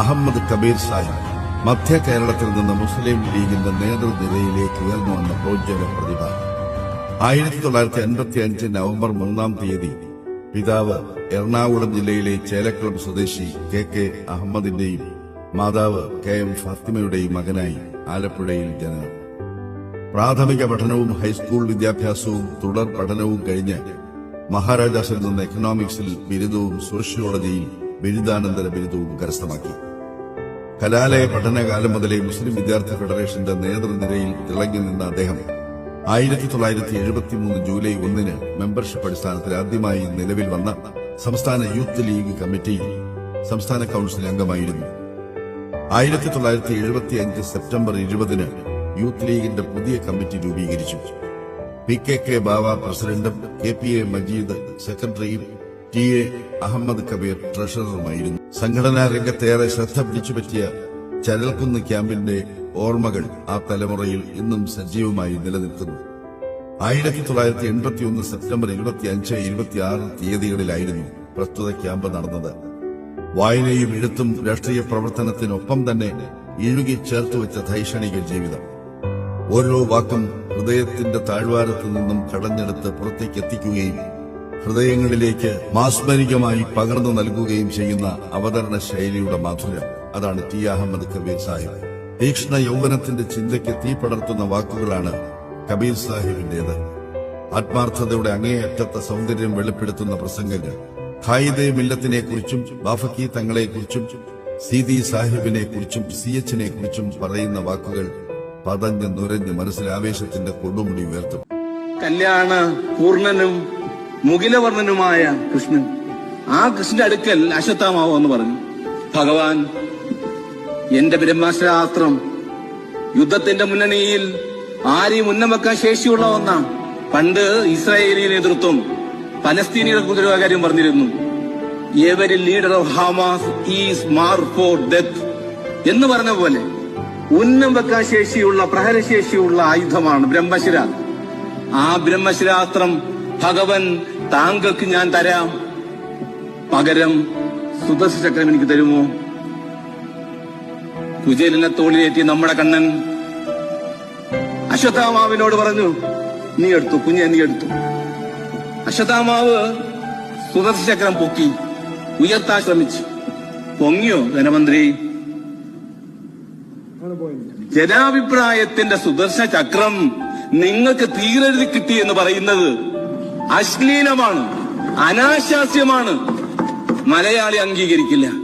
അഹമ്മദ് കബീർ സാഹിബ് മധ്യ കേരളത്തിൽ നിന്ന് മുസ്ലിം ലീഗിന്റെ നേതൃനിരയിലേക്ക് ഉയർന്നു വന്ന പ്രോജ്വല പ്രതിഭ. ആയിരത്തി തൊള്ളായിരത്തി എൺപത്തി അഞ്ച് നവംബർ മൂന്നാം തീയതി പിതാവ് എറണാകുളം ജില്ലയിലെ ചേലക്കുളം സ്വദേശി കെ കെ അഹമ്മദിന്റെയും മാതാവ് കെ എം ഫാത്തിമയുടെയും മകനായി ആലപ്പുഴയിൽ ജനനം. പ്രാഥമിക പഠനവും ഹൈസ്കൂൾ വിദ്യാഭ്യാസവും തുടർ പഠനവും കഴിഞ്ഞ് മഹാരാജാസിൽ നിന്ന് എക്കണോമിക്സിൽ ബിരുദവും സോഷ്യോളജിയിൽ ബിരുദാനന്തര ബിരുദവും കരസ്ഥമാക്കി. കലാലയ പഠനകാലം മുതലേ മുസ്ലിം വിദ്യാർത്ഥി ഫെഡറേഷന്റെ നേതൃനിരയിൽ തിളങ്ങി നിന്ന അദ്ദേഹം ആയിരത്തി തൊള്ളായിരത്തി എഴുപത്തിമൂന്ന് ജൂലൈ ഒന്നിന് മെമ്പർഷിപ്പ് അടിസ്ഥാനത്തിൽ ആദ്യമായി നിലവിൽ വന്ന സംസ്ഥാന യൂത്ത് ലീഗ് കമ്മിറ്റിയിൽ സംസ്ഥാന കൌൺസിൽ അംഗമായിരുന്നു. ആയിരത്തി തൊള്ളായിരത്തി എഴുപത്തി അഞ്ച് സെപ്റ്റംബർ ഇരുപതിന് യൂത്ത് ലീഗിന്റെ പുതിയ കമ്മിറ്റി രൂപീകരിച്ചു. പി കെ കെ ബാവ പ്രസിഡന്റും കെ പി എ മജീദ് സെക്രട്ടറിയും ടി എ അഹമ്മദ് കബീർ ട്രഷററുമായിരുന്നു. സംഘടനാ രംഗത്തേറെ ശ്രദ്ധ പിടിച്ചുപറ്റിയ ചരൽക്കുന്ന് ക്യാമ്പിന്റെ ഓർമ്മകൾ ആ തലമുറയിൽ ഇന്നും സജീവമായി നിലനിൽക്കുന്നു. ആയിരത്തി തൊള്ളായിരത്തി എൺപത്തി ഒന്ന് സെപ്റ്റംബർ ഇരുപത്തി ഇരുപത്തിയഞ്ച് ഇരുപത്തിയാറ് തീയതികളിലായിരുന്നു പ്രസ്തുത ക്യാമ്പ് നടന്നത്. വായനയും എഴുത്തും രാഷ്ട്രീയ പ്രവർത്തനത്തിനൊപ്പം തന്നെ ഇഴുകി ചേർത്തുവെച്ച ധൈഷണിക ജീവിതം. ഓരോ വാക്കും ഹൃദയത്തിന്റെ താഴ്വാരത്തു നിന്നും കടഞ്ഞെടുത്ത് പുറത്തേക്ക് എത്തിക്കുകയും ഹൃദയങ്ങളിലേക്ക് മാസ്മരികമായി പകർന്നു നൽകുകയും ചെയ്യുന്ന അവതരണ ശൈലിയുടെ മാധുര്യം. അതാണ് ടി അഹമ്മദ് കബീർ സാഹിബ്. തീക്ഷ്ണ യൗവനത്തിന്റെ ചിന്തയ്ക്ക് തീ പടർത്തുന്ന വാക്കുകളാണ് കബീർ സാഹിബിന്റേത്. ആത്മാർത്ഥതയുടെ അങ്ങേയറ്റത്തെ സൗന്ദര്യം വെളിപ്പെടുത്തുന്ന പ്രസംഗങ്ങൾ ഖായിദെ മില്ലത്തിനെ കുറിച്ചും ബാഫക്കി തങ്ങളെ കുറിച്ചും സീതി സാഹിബിനെ കുറിച്ചും സി എച്ചിനെ കുറിച്ചും പറയുന്ന വാക്കുകൾ പതഞ്ഞ് നുരഞ്ഞ് മനസ്സിലാവേശത്തിന്റെ കൊടുമുടി ഉയർത്തും. കല്യാണ പൂർണനും മുകിലവർണനുമായ കൃഷ്ണൻ. ആ കൃഷ്ണന്റെ അടുക്കൽ അശ്വത്ഥാമാവോ എന്ന് പറഞ്ഞു ഭഗവാൻ എന്റെ ബ്രഹ്മാശ്രാസ്ത്രം യുദ്ധത്തിന്റെ മുന്നണിയിൽ ആരെയും ഉന്നം വെക്കാൻ ശേഷിയുള്ള ഒന്നാണ്. പണ്ട് ഇസ്രായേലി നേതൃത്വം പലസ്തീനികളെ കുറിച്ച് കാര്യം പറഞ്ഞിരുന്നു. Every leader of Hamas is marked for death എന്ന് പറഞ്ഞ പോലെ ഉന്നം വെക്കാൻ ശേഷിയുള്ള പ്രഹരശേഷിയുള്ള ആയുധമാണ് ബ്രഹ്മശിര. ആ ബ്രഹ്മശിരാസ്ത്രം ഭഗവൻ താങ്കൾക്ക് ഞാൻ തരാം. പകരം സുദർശ ചക്രം എനിക്ക് തരുമോ? കുചേലിനെ തോളിലേറ്റി നമ്മുടെ കണ്ണൻ അശ്വത്ഥാമാവിനോട് പറഞ്ഞു നീ എടുത്തു കുഞ്ഞെ നീ എടുത്തു. അശ്വത്ഥാമാവ് സുദർശ ചക്രം പൊക്കി ഉയർത്താൻ ശ്രമിച്ചു. പൊങ്ങിയോ ധനമന്ത്രി? ജനാഭിപ്രായത്തിന്റെ സുദർശന ചക്രം നിങ്ങൾക്ക് തീരെഴുതി കിട്ടി എന്ന് പറയുന്നത് അശ്ലീലമാണ് അനാശാസ്യമാണ്. മലയാളി അംഗീകരിക്കില്ല.